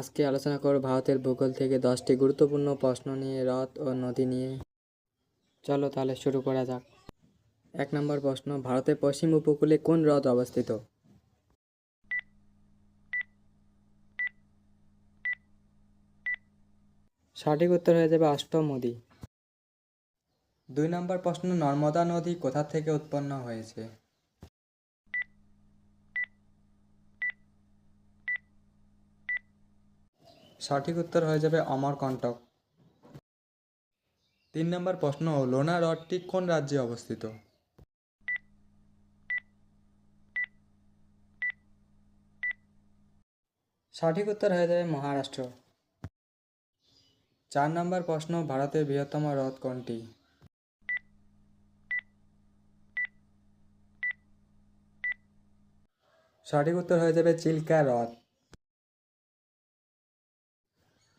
আজকে আলোচনা করব ভারতের ভূগোল থেকে দশটি গুরুত্বপূর্ণ প্রশ্ন নিয়ে, হ্রদ ও নদী নিয়ে। চলো তাহলে শুরু করা যাক। এক নম্বর প্রশ্ন, ভারতের পশ্চিম উপকূলে কোন হ্রদ অবস্থিত? সঠিক উত্তর হয়ে যাবে অষ্টম নদী দুই নম্বর প্রশ্ন, নর্মদা নদী কোথা থেকে উৎপন্ন হয়েছে? সঠিক উত্তর হয়ে যাবে অমরকণ্টক তিন নম্বর প্রশ্ন, লোনা হ্রদটি কোন রাজ্যে অবস্থিত? সঠিক উত্তর হয়ে যাবে মহারাষ্ট্র। চার নম্বর প্রশ্ন, ভারতের বৃহত্তম হ্রদ কোনটি? সঠিক উত্তর হয়ে যাবে চিল্কা হ্রদ।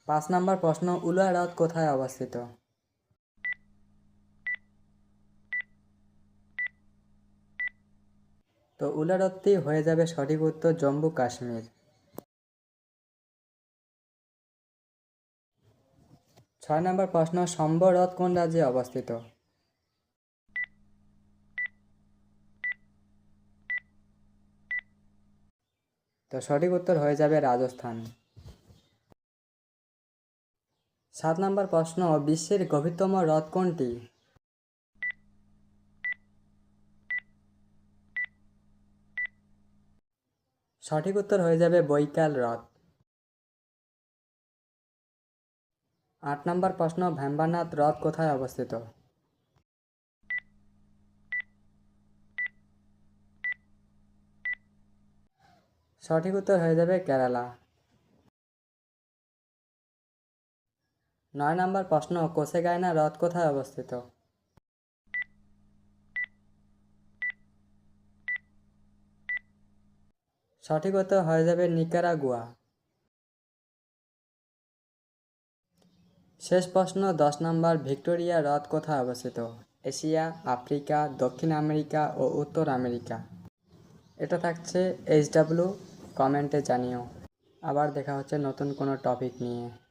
পাঁচ নম্বর প্রশ্ন উলুয়া হ্রদ কোথায় অবস্থিত? তো উলুয়া হ্রদটি হয়ে যাবে সঠিক উত্তর জম্মু কাশ্মীর। ছয় নম্বর প্রশ্ন সম্বর হ্রদ কোন রাজ্যে অবস্থিত? তো সঠিক উত্তর হয়ে যাবে রাজস্থান। সাত নম্বর প্রশ্ন, বিশ্বের গভীরতম হ্রদ কোনটি? সঠিক উত্তর হয়ে যাবে বৈকাল হ্রদ। আট নম্বর প্রশ্ন ভ্যাম্বানাথ হ্রদ কোথায় অবস্থিত? সঠিক উত্তর হয়ে যাবে কেরালা। নয় নম্বর প্রশ্ন কোসেগায়না হ্রদ কোথায় অবস্থিত? সঠিক উত্তর হয়ে যাবে নিকারাগুয়া। শেষ প্রশ্ন, দশ নম্বর ভিক্টোরিয়া হ্রদ কোথায় অবস্থিত? এশিয়া, আফ্রিকা, দক্ষিণ আমেরিকা ও উত্তর আমেরিকা। এটা থাকছে এইচ ডাব্লিউ, কমেন্টে জানিও। আবার দেখা হচ্ছে নতুন কোনো টপিক নিয়ে।